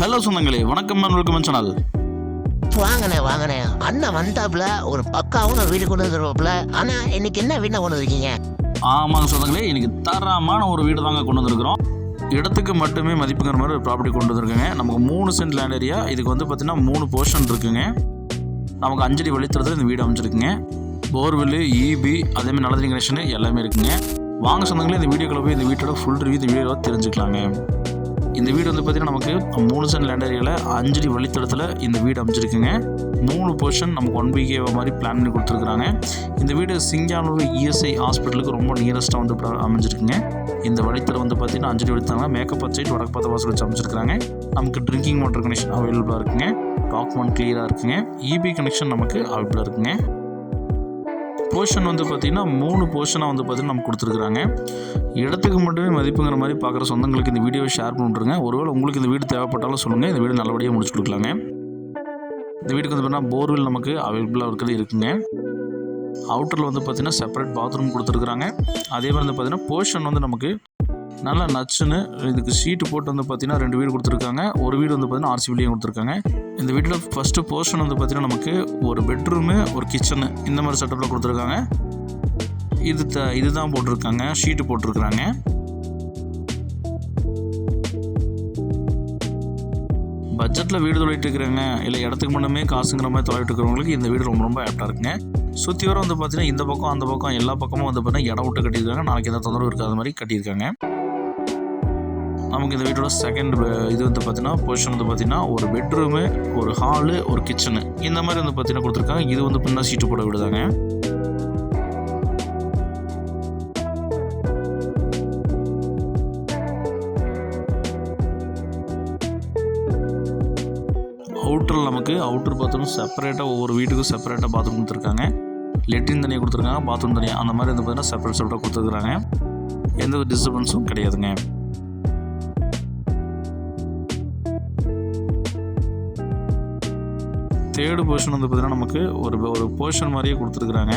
Hello சொந்தங்களே. வணக்கம் welcome channel வாங்கண்ணே வாங்கண்ணே. அண்ணன் வந்தாப்புல ஒரு பக்காவும் வீடு கொண்டு வந்துருவாப்புல. ஆனா இன்னைக்கு என்ன வீட்டை கொண்டு வந்திருக்கீங்க? ஆமாங்க சொந்தங்களே இன்னைக்கு தரமான ஒரு வீடு தாங்க கொண்டு வந்திருக்கிறோம். இடத்துக்கு மட்டுமே மதிப்புங்கிற மாதிரி ஒரு ப்ராப்பர்ட்டி கொண்டு வந்திருக்குங்க. நமக்கு மூணு சென்ட் லேண்ட் ஏரியா இதுக்கு வந்து பார்த்தீங்கன்னா மூணு போர்ஷன் இருக்குங்க. நமக்கு அஞ்சடி வழித்தடத்தில் இந்த வீடு அமைச்சிருக்குங்க போர்வெல் இபி அதேமாதிரி நல்லதண்ணி கனெக்ஷன் எல்லாமே இருக்குங்க. வாங்க சொந்தங்களே இந்த வீடியோக்குள்ள போய் இந்த வீட்டோட ஃபுல் ரிவ்யூ இந்த வீடியோவை தெரிஞ்சுக்கலாங்க. இந்த வீடு வந்து பார்த்தீங்கன்னா நமக்கு மூணு சென்ட் லேண்ட் ஏரியாவில் அஞ்சடி வழித்தடத்தில் இந்த வீடு அமைச்சிருக்குங்க மூணு போர்ஷன் நமக்கு ஒன் பிகே மாதிரி பிளான் பண்ணி கொடுத்துருக்குறாங்க. இந்த வீடு சிங்கானூர் இஎஸ்ஐ ஹாஸ்பிட்டலுக்கு ரொம்ப நியரஸ்ட்டாக வந்து அமைஞ்சிருக்குங்க. இந்த வழித்தடம் வந்து பார்த்தீங்கன்னா அஞ்சடி வழித்தடம் மேக்கப் சைட் வடக்கு பார்த்த வாசல் வச்சு அமைச்சிருக்காங்க நமக்கு ட்ரிங்கிங் வாட்டர் கனெக்ஷன் அவைலபிளாக இருக்குங்க. டாக்குமெண்ட் கிளியராக இருக்குங்க. இபி கனெக்ஷன் நமக்கு அவைலபிளாக இருக்குங்க. போர்ஷன் வந்து பார்த்திங்கன்னா மூணு போர்ஷனாக வந்து பார்த்திங்கன்னா நமக்கு கொடுத்துருக்குறாங்க. இடத்துக்கு மட்டுமே மதிப்புங்கிற மாதிரி பார்க்குற சொந்தங்களுக்கு இந்த வீடியோவை ஷேர் பண்ணிட்டுருங்க ஒருவேளை உங்களுக்கு இந்த வீடு தேவைப்பட்டாலும் சொல்லுங்கள் இந்த வீடு நல்லபடியாக முடிச்சு கொடுக்கலாங்க. இந்த வீட்டுக்கு வந்து பார்த்தீங்கன்னா போர்வெல் நமக்கு அவைலபிளாக இருக்கிறது இருக்குங்க. அவுட்டரில் வந்து பார்த்திங்கன்னா செப்பரேட் பாத்ரூம் கொடுத்துருக்குறாங்க. அதே மாதிரி வந்து பார்த்திங்கன்னா போர்ஷன் வந்து நமக்கு நல்லா நச்சுன்னு இதுக்கு ஷீட்டு போட்டு வந்து பார்த்திங்கன்னா ரெண்டு வீடு கொடுத்துருக்காங்க. ஒரு வீடு வந்து பார்த்திங்கன்னா ஆர்சிபிலையும் கொடுத்துருக்காங்க. இந்த வீட்டில் ஃபஸ்ட்டு போர்ஷன் வந்து பார்த்திங்கன்னா நமக்கு ஒரு பெட்ரூமு ஒரு கிச்சனு இந்த மாதிரி செட்டப்பில் கொடுத்துருக்காங்க. இது த இதுதான் போட்டிருக்காங்க ஷீட்டு போட்டிருக்கிறாங்க. பட்ஜெட்டில் வீடு தொழிட்டு இருக்கிறாங்க இல்லை இடத்துக்கு மட்டுமே காசுங்கிற மாதிரி தொலைட்டு இருக்கிறவங்களுக்கு இந்த வீடு ரொம்ப ரொம்ப ஆப்டாக இருக்குங்க. சுற்றி வர வந்து பார்த்தீங்கன்னா இந்த பக்கம் அந்த பக்கம் எல்லா பக்கமும் வந்து பார்த்தீங்கன்னா இடம் விட்டு கட்டியிருக்காங்க. நாளைக்கு எந்த தொந்தரவு இருக்காத மாதிரி கட்டியிருக்காங்க. நமக்கு இந்த வீட்டோட செகண்ட் இது வந்து பார்த்தீங்கன்னா பொசிஷன் வந்து பார்த்தீங்கன்னா ஒரு பெட்ரூமு ஒரு ஹாலு ஒரு கிச்சனு இந்த மாதிரி வந்து பார்த்தீங்கன்னா கொடுத்துருக்காங்க. இது வந்து பின்னா சீட்டு போட விடுதாங்க. அவுட்டரில் நமக்கு அவுட்டர் பாத்ரூம் செப்பரேட்டாக ஒவ்வொரு வீட்டுக்கும் செப்பரேட்டாக பாத்ரூம் கொடுத்துருக்காங்க. லெட்ரின் தனியாக கொடுத்துருக்காங்க பாத்ரூம் தனியாக அந்த மாதிரி வந்து பார்த்தீங்கன்னா செப்பரேட் செப்பரேட்டாக கொடுத்துருக்குறாங்க. எந்த ஒரு டிஸ்டர்பன்ஸும் கிடையாதுங்க. தேர்டு போர்ஷன் வந்து பார்த்தீங்கன்னா நமக்கு ஒரு ஒரு போர்ஷன் மாதிரியே கொடுத்துருக்குறாங்க.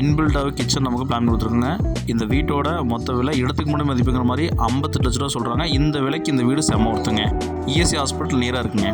இன்பில்டாக கிச்சன் நமக்கு பிளான் கொடுத்துருக்குங்க. இந்த வீட்டோட மொத்த விலை இடத்துக்கு மட்டும் மதிப்புங்கிற மாதிரி ஐம்பத்தெட்டு லட்ச ரூபா சொல்கிறாங்க இந்த விலைக்கு இந்த வீடு செம ஒருத்துங்க இஎஸ்சி ஹாஸ்பிட்டல் நியராக இருக்குங்க.